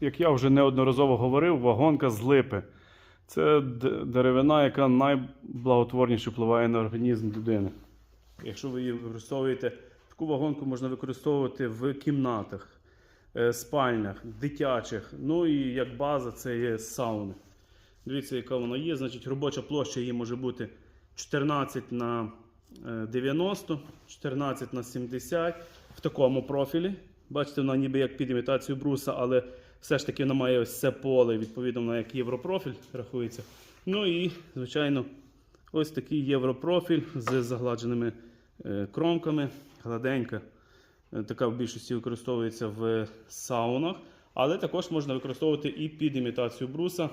як я вже неодноразово говорив, вагонка з липи. Це деревина, яка найблаготворніше впливає на організм людини. Якщо ви її використовуєте, таку вагонку можна використовувати в кімнатах, е, спальнях, дитячих. Ну і як база це є сауни. Дивіться, яка вона є. Значить, робоча площа її може бути 14 на е, 90, 14 на 70 в такому профілі. Бачите, вона ніби як під імітацію бруса, але все ж таки вона має ось це поле, відповідно, вона як європрофіль рахується. Ну і, звичайно, ось такий європрофіль з загладженими е, кромками, гладенька. Е, Така в більшості використовується в саунах, але також можна використовувати і під імітацію бруса.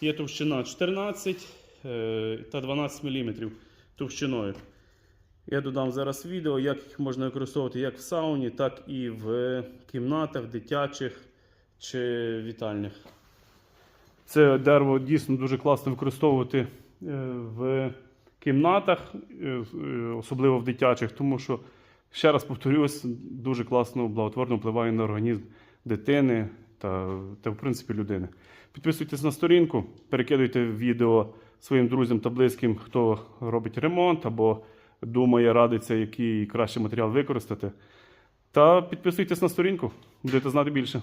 Є товщина 14 е, та 12 мм товщиною. Я додам зараз відео, як їх можна використовувати як в сауні, так і в кімнатах, дитячих чи вітальнях. Це дерево дійсно дуже класно використовувати е, в кімнатах, е, е, особливо в дитячих, тому що, ще раз повторюсь, дуже класно, благотворно впливає на організм дитини та, та в принципі людини. Підписуйтесь на сторінку, перекидуйте відео своїм друзям та близьким, хто робить ремонт або думає, радиться, який кращий матеріал використати. Та підписуйтесь на сторінку, будете знати більше.